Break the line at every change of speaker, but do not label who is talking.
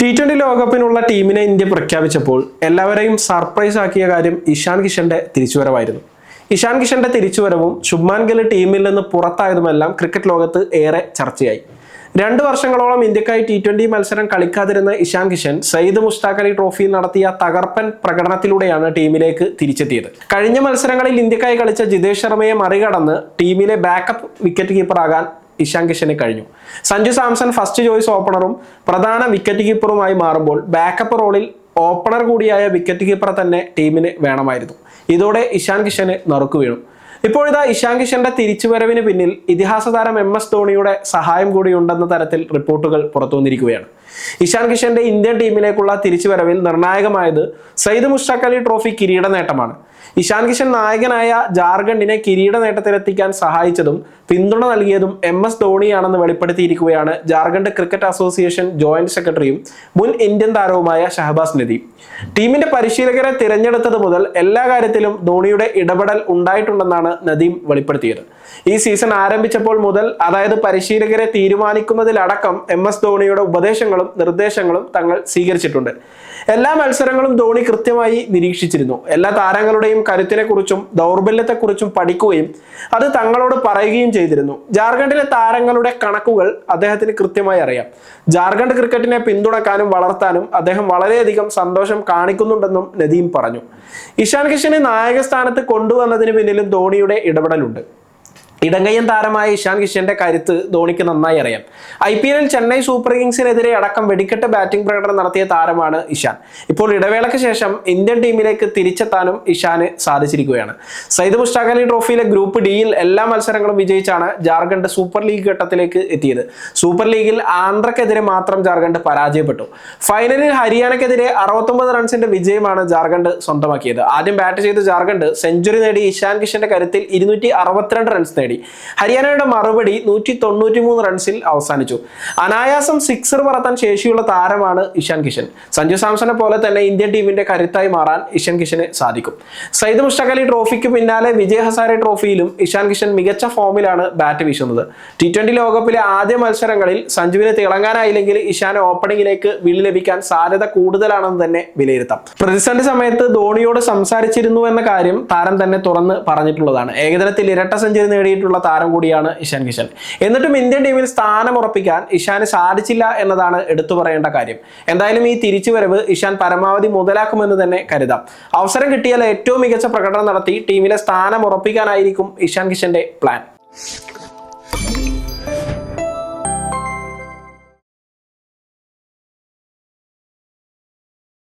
T twenty ലോകകപ്പിനുള്ള ടീമിനെ India പ്രഖ്യാപിച്ചപ്പോൾ എല്ലാവരെയും surprise ആക്കിയ കാര്യം ഇഷാൻ കിഷന്റെ തിരിച്ചുവരവായിരുന്നു. ഇഷാൻ കിഷന്റെ തിരിച്ചുവരവും ശുഭ്മാൻ ഗിൽ ടീമിൽ നിന്ന് പുറത്തായതുമെല്ലാം ക്രിക്കറ്റ് ലോകത്ത് ഏറെ ചർച്ചയായി. രണ്ട് വർഷങ്ങളോളം ഇന്ത്യക്കായി ടി ട്വന്റി മത്സരം കളിക്കാതിരുന്ന ഇഷാൻ കിഷൻ സയ്യിദ് മുഷ്താഖ് അലി ട്രോഫിയിൽ നടത്തിയ തകർപ്പൻ പ്രകടനത്തിലൂടെയാണ് ടീമിലേക്ക് തിരിച്ചെത്തിയത്. കഴിഞ്ഞ മത്സരങ്ങളിൽ ഇന്ത്യക്കായി കളിച്ച ജിതേഷ് ശർമ്മയെ മറികടന്ന് ടീമിലെ ബാക്കപ്പ് വിക്കറ്റ് കീപ്പറാകാൻ ഇഷാൻ കിഷന് കഴിഞ്ഞു. സഞ്ജു സാംസൺ ഫസ്റ്റ് ചോയ്സ് ഓപ്പണറും പ്രധാന വിക്കറ്റ് കീപ്പറുമായി മാറുമ്പോൾ ബാക്കപ്പ് റോളിൽ ഓപ്പണർ കൂടിയായ വിക്കറ്റ് കീപ്പറെ തന്നെ ടീമിന് വേണമായിരുന്നു. ഇതോടെ ഇഷാൻ കിഷന് നറുക്കു വീണു. ഇപ്പോഴിതാ ഇഷാൻ കിഷന്റെ തിരിച്ചുവരവിന് പിന്നിൽ ഇതിഹാസ താരം എം എസ് ധോണിയുടെ സഹായം കൂടി ഉണ്ടെന്ന തരത്തിൽ റിപ്പോർട്ടുകൾ പുറത്തു വന്നിരിക്കുകയാണ് ഇഷാൻ കിഷന്റെ ഇന്ത്യൻ ടീമിലേക്കുള്ള തിരിച്ചുവരവിൽ നിർണായകമായത് സയ്യിദ് മുഷ്താഖ് അലി ട്രോഫി കിരീട നേട്ടമാണ്. ഇഷാൻ കിഷൻ നായകനായ ജാർഖണ്ഡിനെ കിരീട നേട്ടത്തിലെത്തിക്കാൻ സഹായിച്ചതും പിന്തുണ നൽകിയതും എം എസ് ധോണിയാണെന്ന് വെളിപ്പെടുത്തിയിരിക്കുകയാണ് ജാർഖണ്ഡ് ക്രിക്കറ്റ് അസോസിയേഷൻ ജോയിന്റ് സെക്രട്ടറിയും മുൻ ഇന്ത്യൻ താരവുമായ ഷഹബാസ് നദി. ടീമിന്റെ പരിശീലകരെ തിരഞ്ഞെടുത്തത് മുതൽ എല്ലാ കാര്യത്തിലും ധോണിയുടെ ഇടപെടൽ ഉണ്ടായിട്ടുണ്ടെന്നാണ് നദീം വെളിപ്പെടുത്തിയത്. ഈ സീസൺ ആരംഭിച്ചപ്പോൾ മുതൽ അതായത് പരിശീലകരെ തീരുമാനിക്കുന്നതിലടക്കം എം എസ് ധോണിയുടെ ഉപദേശങ്ങളും നിർദ്ദേശങ്ങളും തങ്ങൾ സ്വീകരിച്ചിട്ടുണ്ട്. എല്ലാ മത്സരങ്ങളും ധോണി കൃത്യമായി നിരീക്ഷിച്ചിരുന്നു. എല്ലാ താരങ്ങളുടെയും കരുത്തിനെക്കുറിച്ചും ദൗർബല്യത്തെക്കുറിച്ചും പഠിക്കുകയും അത് തങ്ങളോട് പറയുകയും ചെയ്തിരുന്നു. ജാർഖണ്ഡിലെ താരങ്ങളുടെ കണക്കുകൾ അദ്ദേഹത്തിന് കൃത്യമായി അറിയാം. ജാർഖണ്ഡ് ക്രിക്കറ്റിനെ പിന്തുണക്കാനും വളർത്താനും അദ്ദേഹം വളരെയധികം സന്തോഷം കാണിക്കുന്നുണ്ടെന്നും നദീം പറഞ്ഞു. ഇഷാൻ കിഷനെ നായക സ്ഥാനത്ത് കൊണ്ടുവന്നതിന് പിന്നിലും ധോണിയുടെ ഇടപെടലുണ്ട്. ഇടങ്കയ്യൻ താരമായ ഇഷാൻ കിഷന്റെ കരുത്ത് ധോണിക്ക് നന്നായി അറിയാം. ഐ പി എല്ലിൽ ചെന്നൈ സൂപ്പർ കിങ്സിനെതിരെ അടക്കം വെടിക്കെട്ട് ബാറ്റിംഗ് പ്രകടനം നടത്തിയ താരമാണ് ഇഷാൻ. ഇപ്പോൾ ഇടവേളയ്ക്ക് ശേഷം ഇന്ത്യൻ ടീമിലേക്ക് തിരിച്ചെത്താനും ഇഷാന് സാധിച്ചിരിക്കുകയാണ്. സയ്യിദ് മുഷ്താഖ് അലി ട്രോഫിയിലെ ഗ്രൂപ്പ് ഡിയിൽ എല്ലാ മത്സരങ്ങളും വിജയിച്ചാണ് ജാർഖണ്ഡ് സൂപ്പർ ലീഗ് ഘട്ടത്തിലേക്ക് എത്തിയത്. സൂപ്പർ ലീഗിൽ ആന്ധ്രക്കെതിരെ മാത്രം ജാർഖണ്ഡ് പരാജയപ്പെട്ടു. ഫൈനലിൽ ഹരിയാനക്കെതിരെ അറുപത്തൊമ്പത് റൺസിന്റെ വിജയമാണ് ജാർഖണ്ഡ് സ്വന്തമാക്കിയത്. ആദ്യം ബാറ്റ് ചെയ്ത ജാർഖണ്ഡ് സെഞ്ചുറി നേടി ഇഷാൻ കിഷന്റെ കരുത്തിൽ ഇരുന്നൂറ്റി റൺസ് നേടി. ഹരിയാനയുടെ മറുപടി നൂറ്റി തൊണ്ണൂറ്റി മൂന്ന് റൺസിൽ അവസാനിച്ചു. അനായാസം സിക്സർ പറത്താൻ ശേഷിയുള്ള താരമാണ് ഇഷാൻ കിഷൻ. സഞ്ജു സാംസനെ പോലെ തന്നെ ഇന്ത്യൻ ടീമിന്റെ കരുത്തായി മാറാൻ ഇഷാൻ കിഷന് സാധിക്കും. സയ്യിദ് മുഷ്തഖ് അലി ട്രോഫിക്ക് പിന്നാലെ വിജയ് ഹസാരെ ട്രോഫിയിലും ഇഷാൻ കിഷൻ മികച്ച ഫോമിലാണ് ബാറ്റ് വീശുന്നത്. ടി ട്വന്റി ലോകകപ്പിലെ ആദ്യ മത്സരങ്ങളിൽ സഞ്ജുവിന് തിളങ്ങാനായില്ലെങ്കിൽ ഇഷാന് ഓപ്പണിംഗിലേക്ക് വിളി ലഭിക്കാൻ സാധ്യത കൂടുതലാണെന്ന് തന്നെ വിലയിരുത്താം. പ്രതിസന്ധി സമയത്ത് ധോണിയോട് സംസാരിച്ചിരുന്നു എന്ന കാര്യം താരം തന്നെ തുറന്ന് പറഞ്ഞിട്ടുള്ളതാണ്. ഏകദിനത്തിൽ ഇരട്ട സെഞ്ചുറി നേടിയിട്ടുള്ള താരം കൂടിയാണ് ഇഷാൻ കിഷൻ എന്നിട്ടും ഇന്ത്യൻ ടീമിൽ സ്ഥാനം ഉറപ്പിക്കാൻ ഇഷാന് സാധിച്ചില്ല എന്നതാണ് എടുത്തു പറയേണ്ട കാര്യം. എന്തായാലും ഈ തിരിച്ചുവരവ് ഇഷാൻ പരമാവധി മുതലാക്കുമെന്ന് തന്നെ കരുതാം. അവസരം കിട്ടിയാൽ ഏറ്റവും മികച്ച പ്രകടനം നടത്തി ടീമിലെ സ്ഥാനം ഉറപ്പിക്കാനായിരിക്കും ഇഷാൻ കിഷന്റെ പ്ലാൻ.